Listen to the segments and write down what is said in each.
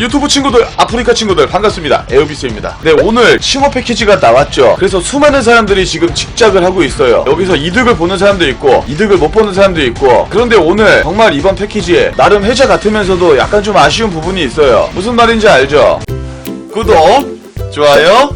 유튜브 친구들, 아프리카 친구들 반갑습니다. 에어비스입니다. 네, 오늘 칭호 패키지가 나왔죠. 그래서 수많은 사람들이 지금 집착을 하고 있어요. 여기서 이득을 보는 사람도 있고, 이득을 못 보는 사람도 있고. 그런데 오늘 정말 이번 패키지에 나름 혜자 같으면서도 약간 좀 아쉬운 부분이 있어요. 무슨 말인지 알죠? 구독, 좋아요,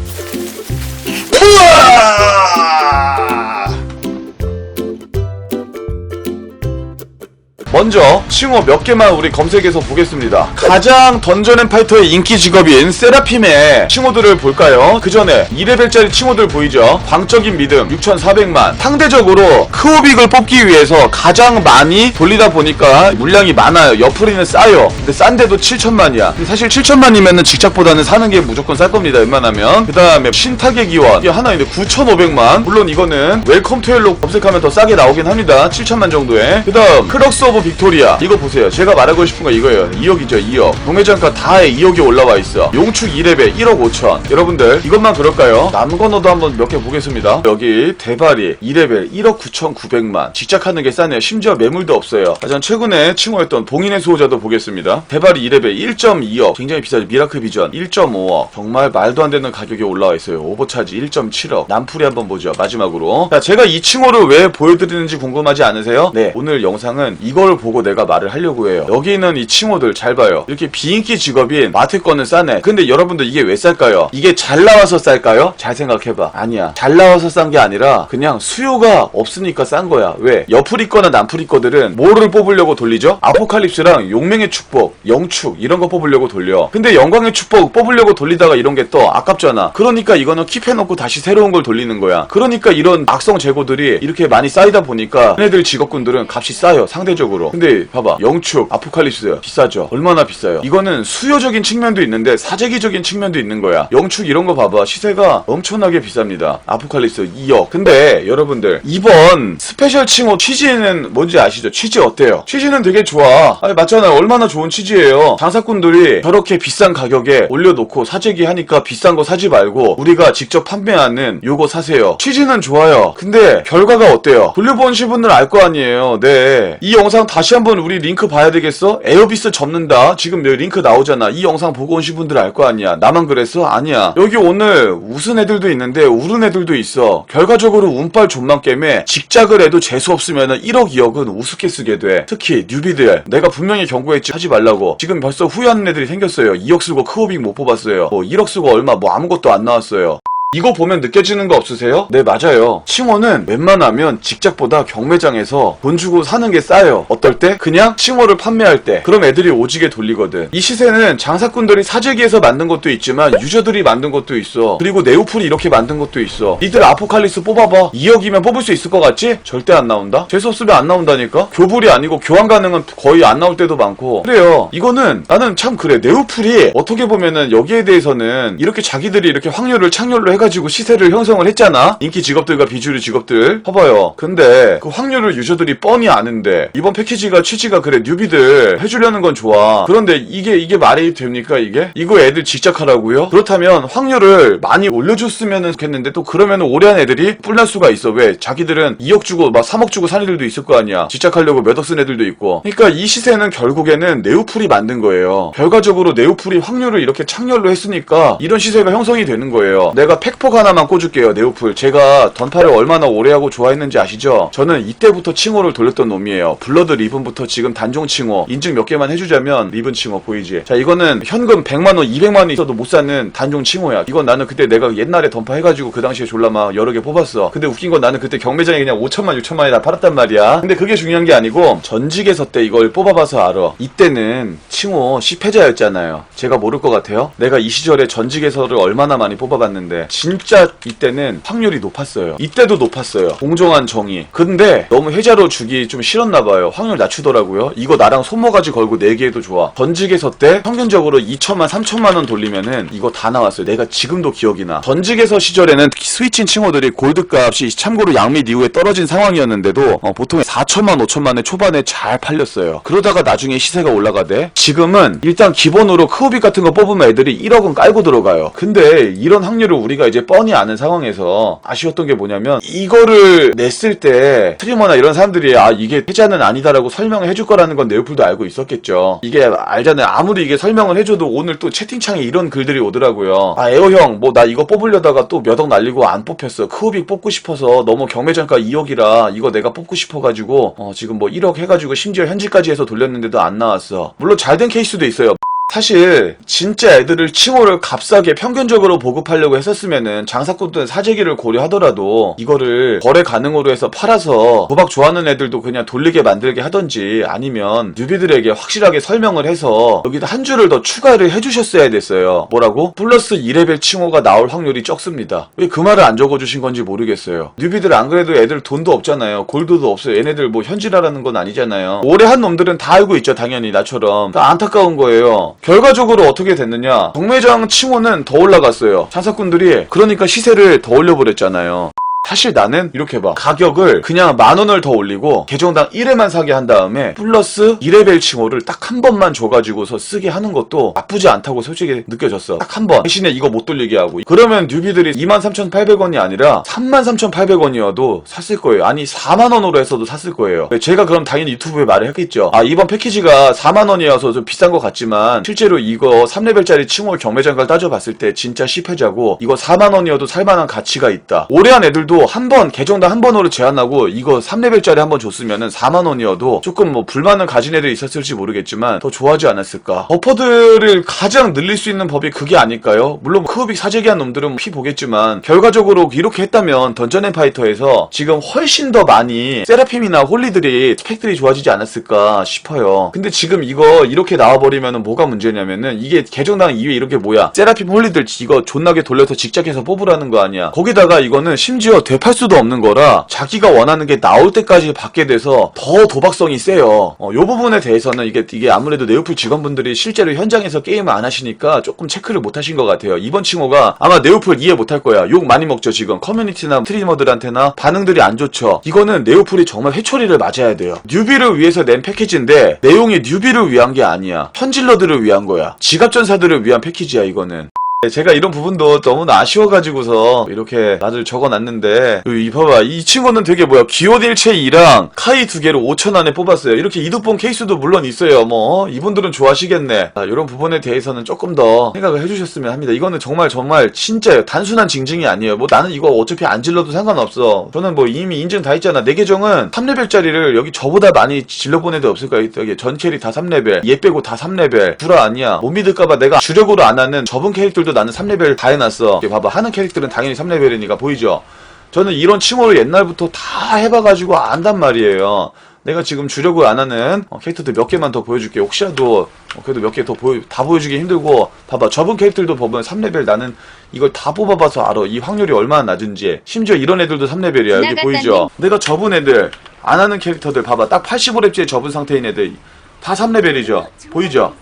먼저 칭호 몇 개만 우리 검색해서 보겠습니다. 가장 던전 앤 파이터의 인기 직업인 세라핌의 칭호들을 볼까요? 그 전에 2레벨짜리 칭호들 보이죠? 광적인 믿음 6,400만. 상대적으로 크오빅을 뽑기 위해서 가장 많이 돌리다 보니까 물량이 많아요. 옆구리는 싸요. 근데 싼데도 7천만이야. 근데 사실 7천만이면은 직작보다는 사는 게 무조건 쌀 겁니다. 웬만하면. 그 다음에 신타계 기원 이게 하나 있는데 9,500만. 물론 이거는 웰컴 투 헬로 검색하면 더 싸게 나오긴 합니다. 7천만 정도에. 그 다음 크럭스 오브 빅토리아 이거 보세요. 제가 말하고 싶은 거 이거예요. 2억이죠 2억. 경매장가 다에 2억이 올라와 있어. 용축 2레벨 1억 5천. 여러분들 이것만 그럴까요? 남건어도 한번 몇 개 보겠습니다. 여기 대발이 2레벨 1억 9천 9백만. 직작하는 게 싸네요. 심지어 매물도 없어요. 가장 최근에 칭호했던 봉인의 수호자도 보겠습니다. 대발이 2레벨 1.2억. 굉장히 비싸죠. 미라클 비전 1.5억. 정말 말도 안 되는 가격이 올라와 있어요. 오버차지 1.7억. 남풀이 한번 보죠. 마지막으로. 자, 제가 이 칭호를 왜 보여드리는지 궁금하지 않으세요? 네. 오늘 영상은 이걸 보고 내가 말을 하려고 해요. 여기 있는 이 칭호들 잘 봐요. 이렇게 비인기 직업인 마트 거는 싸네. 근데 여러분들 이게 왜 쌀까요? 이게 잘 나와서 쌀까요? 잘 생각해봐. 아니야. 잘 나와서 싼 게 아니라 그냥 수요가 없으니까 싼 거야. 왜? 옆풀이 거나 남풀이 거들은 뭐를 뽑으려고 돌리죠? 아포칼립스랑 용맹의 축복, 영축 이런 거 뽑으려고 돌려. 근데 영광의 축복 뽑으려고 돌리다가 이런 게 또 아깝잖아. 그러니까 이거는 킵해놓고 다시 새로운 걸 돌리는 거야. 그러니까 이런 악성 재고들이 이렇게 많이 쌓이다 보니까 얘네들 직업군들은 값이 싸요. 상대적으로. 근데 봐봐. 영축, 아포칼립스 비싸죠. 얼마나 비싸요? 이거는 수요적인 측면도 있는데 사재기적인 측면도 있는 거야. 영축 이런 거 봐봐. 시세가 엄청나게 비쌉니다. 아포칼립스 2억. 근데 여러분들 이번 스페셜 칭호 취지는 뭔지 아시죠? 취지 어때요? 취지는 되게 좋아. 아니 맞잖아요. 얼마나 좋은 취지예요. 장사꾼들이 저렇게 비싼 가격에 올려놓고 사재기 하니까 비싼 거 사지 말고 우리가 직접 판매하는 요거 사세요. 취지는 좋아요. 근데 결과가 어때요? 돌려보신 분들 알 거 아니에요. 네. 이 영상 다시 한번 우리 링크 봐야 되겠어? 에어비스 접는다. 지금 여기 링크 나오잖아. 이 영상 보고 오신 분들 알 거 아니야. 나만 그랬어? 아니야. 여기 오늘 웃은 애들도 있는데 울은 애들도 있어. 결과적으로 운빨 존만 게임에 직작을 해도 재수 없으면 1억 2억은 우습게 쓰게 돼. 특히 뉴비들. 내가 분명히 경고했지 하지 말라고. 지금 벌써 후회하는 애들이 생겼어요. 2억 쓰고 크오빅 못 뽑았어요. 뭐 1억 쓰고 얼마 뭐 아무것도 안 나왔어요. 이거 보면 느껴지는 거 없으세요? 네, 맞아요. 칭호는 웬만하면 직작보다 경매장에서 돈 주고 사는 게 싸요. 어떨 때? 그냥 칭호를 판매할 때. 그럼 애들이 오지게 돌리거든. 이 시세는 장사꾼들이 사재기에서 만든 것도 있지만 유저들이 만든 것도 있어. 그리고 네오풀이 이렇게 만든 것도 있어. 니들 아포칼리스 뽑아봐. 2억이면 뽑을 수 있을 것 같지? 절대 안 나온다? 재수없으면 안 나온다니까? 교불이 아니고 교환 가능은 거의 안 나올 때도 많고. 그래요. 이거는 나는 참 그래. 네오풀이 어떻게 보면은 여기에 대해서는 이렇게 자기들이 이렇게 확률을 창렬로 해 가지고 시세를 형성을 했잖아. 인기 직업들과 비주류 직업들. 봐봐요. 근데 그 확률을 유저들이 뻔히 아는데 이번 패키지가 취지가 그래 뉴비들 해주려는 건 좋아. 그런데 이게 이게 말이 됩니까 이게? 이거 애들 직작하라고요? 그렇다면 확률을 많이 올려줬으면 좋겠는데 또 그러면 오래 한 애들이 뿔날 수가 있어. 왜? 자기들은 2억 주고 막 3억 주고 산 애들도 있을 거 아니야. 직작하려고 몇 억 쓴 애들도 있고. 그러니까 이 시세는 결국에는 네오풀이 만든 거예요. 결과적으로 네오풀이 확률을 이렇게 창렬로 했으니까 이런 시세가 형성이 되는 거예요. 내가 팩폭 하나만 꽂을게요. 네오풀. 제가 던파를 얼마나 오래 하고 좋아했는지 아시죠? 저는 이때부터 칭호를 돌렸던 놈이에요. 블러드 리븐부터 지금 단종 칭호. 인증 몇 개만 해주자면 리븐 칭호 보이지? 자 이거는 현금 100만 원, 200만 원 있어도 못 사는 단종 칭호야. 이건 나는 그때 내가 옛날에 던파 해가지고 그 당시에 졸라 막 여러 개 뽑았어. 근데 웃긴 건 나는 그때 경매장에 그냥 5천만, 6천만에 다 팔았단 말이야. 근데 그게 중요한 게 아니고 전직에서 때 이걸 뽑아봐서 알아. 이때는 칭호 10패자였잖아요. 제가 모를 것 같아요. 내가 이 시절에 전직에서를 얼마나 많이 뽑아봤는데 진짜 이때는 확률이 높았어요. 이때도 높았어요. 공정한 정의. 근데 너무 해자로 주기 좀 싫었나 봐요. 확률 낮추더라고요. 이거 나랑 손모가지 걸고 내기해도 좋아. 전직에서 때 평균적으로 2천만, 3천만 원 돌리면은 이거 다 나왔어요. 내가 지금도 기억이 나. 전직에서 시절에는 스위칭 칭호들이 골드 값이 참고로 양밑 이후에 떨어진 상황이었는데도 어, 보통 4천만, 5천만에 초반에 잘 팔렸어요. 그러다가 나중에 시세가 올라가대. 지금은 일단 기본으로 크오빅 같은 거 뽑으면 애들이 1억은 깔고 들어가요. 근데 이런 확률을 우리가 이제 뻔히 아는 상황에서 아쉬웠던 게 뭐냐면 이거를 냈을 때 스트리머나 이런 사람들이 아 이게 해자는 아니다라고 설명을 해줄 거라는 건 네오플도 알고 있었겠죠. 이게 알잖아요. 아무리 이게 설명을 해줘도 오늘 또 채팅창에 이런 글들이 오더라고요. 아 에어 형 뭐 나 이거 뽑으려다가 또 몇 억 날리고 안 뽑혔어. 크우빅 뽑고 싶어서 너무 경매장가 2억이라 이거 내가 뽑고 싶어가지고 어, 지금 뭐 1억 해가지고 심지어 현지까지 해서 돌렸는데도 안 나왔어. 물론 잘 된 케이스도 있어요. 사실 진짜 애들을 칭호를 값싸게 평균적으로 보급하려고 했었으면은 장사꾼들은 사재기를 고려하더라도 이거를 거래 가능으로 해서 팔아서 도박 좋아하는 애들도 그냥 돌리게 만들게 하던지 아니면 뉴비들에게 확실하게 설명을 해서 여기다 한 줄을 더 추가를 해주셨어야 됐어요. 뭐라고? 플러스 2레벨 칭호가 나올 확률이 적습니다. 왜 그 말을 안 적어주신 건지 모르겠어요. 뉴비들 안 그래도 애들 돈도 없잖아요. 골드도 없어요. 얘네들 뭐 현질하라는 건 아니잖아요. 오래 한 놈들은 다 알고 있죠. 당연히 나처럼. 안타까운 거예요. 결과적으로 어떻게 됐느냐? 경매장 칭호는 더 올라갔어요. 장사꾼들이 그러니까 시세를 더 올려버렸잖아요. 사실 나는 이렇게 봐. 가격을 그냥 만 원을 더 올리고 계정당 1회만 사게 한 다음에 플러스 2레벨 칭호를 딱 한 번만 줘가지고서 쓰게 하는 것도 나쁘지 않다고 솔직히 느껴졌어. 딱 한 번. 대신에 이거 못 돌리게 하고. 그러면 뉴비들이 23,800원이 아니라 33,800원이어도 샀을 거예요. 아니 4만 원으로 해서도 샀을 거예요. 제가 그럼 당연히 유튜브에 말을 했겠죠. 아 이번 패키지가 4만 원이어서 좀 비싼 것 같지만 실제로 이거 3레벨짜리 칭호 경매장가를 따져봤을 때 진짜 10회자고 이거 4만 원이어도 살만한 가치가 있다. 오래 한 애들도 한 번 계정당 한 번으로 제한하고 이거 3레벨짜리 한 번 줬으면은 4만 원이어도 조금 뭐 불만을 가진 애들이 있었을지 모르겠지만 더 좋아하지 않았을까. 버퍼들을 가장 늘릴 수 있는 법이 그게 아닐까요? 물론 크우빅 사재기한 놈들은 피 보겠지만 결과적으로 이렇게 했다면 던전 앤 파이터에서 지금 훨씬 더 많이 세라핌이나 홀리들이 팩들이 좋아지지 않았을까 싶어요. 근데 지금 이거 이렇게 나와버리면 뭐가 문제냐면은 이게 계정당 2회 이렇게 뭐야 세라핌 홀리들 이거 존나게 돌려서 직작해서 뽑으라는 거 아니야. 거기다가 이거는 심지어 되팔 수도 없는 거라 자기가 원하는 게 나올 때까지 받게 돼서 더 도박성이 세요. 어, 요 부분에 대해서는 이게 이게 아무래도 네오플 직원분들이 실제로 현장에서 게임을 안 하시니까 조금 체크를 못 하신 것 같아요. 이번 칭호가 아마 네오플 이해 못 할 거야. 욕 많이 먹죠 지금 커뮤니티나 스트리머들한테나 반응들이 안 좋죠. 이거는 네오플이 정말 회초리를 맞아야 돼요. 뉴비를 위해서 낸 패키지인데 내용이 뉴비를 위한 게 아니야. 현질러들을 위한 거야. 지갑전사들을 위한 패키지야 이거는. 네, 제가 이런 부분도 너무나 아쉬워가지고서 이렇게 다들 적어놨는데 이 봐봐. 이 친구는 되게 뭐야. 기온일체 2랑 카이 두 개를 5천 안에 뽑았어요. 이렇게 이두폰 케이스도 물론 있어요. 뭐 이분들은 좋아하시겠네. 아, 이런 부분에 대해서는 조금 더 생각을 해주셨으면 합니다. 이거는 정말 정말 진짜예요. 단순한 징징이 아니에요. 뭐 나는 이거 어차피 안 질러도 상관없어. 저는 뭐 이미 인증 다 했잖아. 내 계정은 3레벨짜리를 여기 저보다 많이 질러본 애들 없을 거야. 여기 전 캐리 다 3레벨 얘 빼고 다 3레벨. 구라 아니야. 못 믿을까봐 내가 주력으로 안 하는 접은 캐릭터 들도 나는 3레벨 다 해놨어. 봐봐. 하는 캐릭터는 당연히 3레벨이니까 보이죠? 저는 이런 칭호를 옛날부터 다 해봐가지고 안단 말이에요. 내가 지금 주력을 안 하는 어, 캐릭터들 몇 개만 더 보여줄게. 혹시라도 어, 그래도 몇 개 더 보여 다 보여주기 힘들고 봐봐. 접은 캐릭터들도 보면 3레벨 나는 이걸 다 뽑아봐서 알아. 이 확률이 얼마나 낮은지. 심지어 이런 애들도 3레벨이야. 여기 보이죠? 내가 접은 애들 안 하는 캐릭터들 봐봐. 딱 85렙째 접은 상태인 애들 다 3레벨이죠? 보이죠?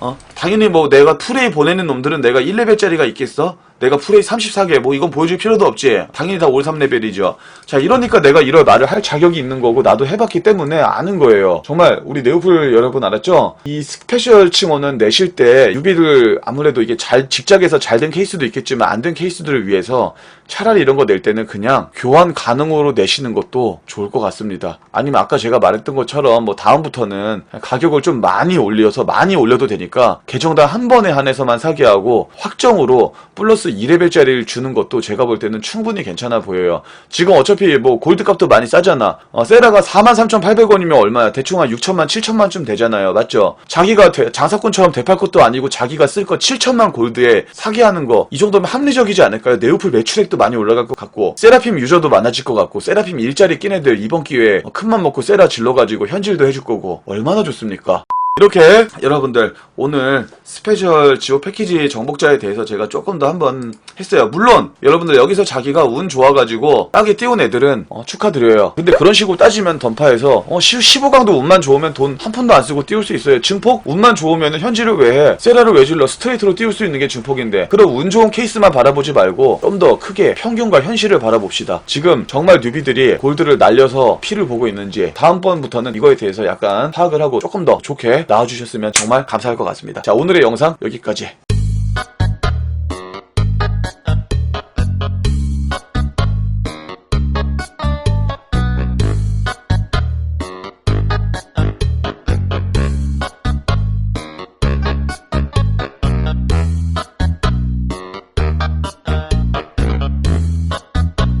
어? 당연히 뭐 내가 풀에이 보내는 놈들은 내가 1레벨짜리가 있겠어? 내가 풀에이 34개 뭐 이건 보여줄 필요도 없지. 당연히 다 올 3레벨이죠. 자 이러니까 내가 이런 말을 할 자격이 있는 거고 나도 해봤기 때문에 아는 거예요. 정말 우리 네오플 여러분 알았죠? 이 스페셜 칭호는 내실 때 유비를 아무래도 이게 잘 직작에서 잘 된 케이스도 있겠지만 안 된 케이스들을 위해서 차라리 이런 거 낼 때는 그냥 교환 가능으로 내시는 것도 좋을 것 같습니다. 아니면 아까 제가 말했던 것처럼 뭐 다음부터는 가격을 좀 많이 올려서 많이 올려도 되니까 계정당 한 번에 한해서만 사게 하고 확정으로 플러스 2레벨짜리를 주는 것도 제가 볼 때는 충분히 괜찮아 보여요. 지금 어차피 뭐 골드 값도 많이 싸잖아. 어, 세라가 43,800원이면 얼마야? 대충 한 6천만, 7천만쯤 되잖아요. 맞죠? 자기가 대- 장사꾼처럼 대팔 것도 아니고 자기가 쓸 거 7천만 골드에 사게 하는 거 이 정도면 합리적이지 않을까요? 네오플 매출액도 많이 올라갈 것 같고 세라핌 유저도 많아질 것 같고 세라핌 일자리 낀 애들 이번 기회에 큰맘 먹고 세라 질러가지고 현질도 해줄 거고 얼마나 좋습니까? 이렇게 여러분들 오늘 스페셜 지오 패키지 정복자에 대해서 제가 조금 더 한번 했어요. 물론 여러분들 여기서 자기가 운 좋아가지고 딱이 띄운 애들은 어, 축하드려요. 근데 그런 식으로 따지면 던파에서 어, 15강도 운만 좋으면 돈 한 푼도 안 쓰고 띄울 수 있어요. 증폭 운만 좋으면 현질을 왜 해? 세라를 왜 질러? 스트레이트로 띄울 수 있는 게 증폭인데 그럼 운 좋은 케이스만 바라보지 말고 좀 더 크게 평균과 현실을 바라봅시다. 지금 정말 뉴비들이 골드를 날려서 피를 보고 있는지 다음번부터는 이거에 대해서 약간 파악을 하고 조금 더 좋게 나와주셨으면 정말 감사할 것 같습니다. 자 오늘의 영상 여기까지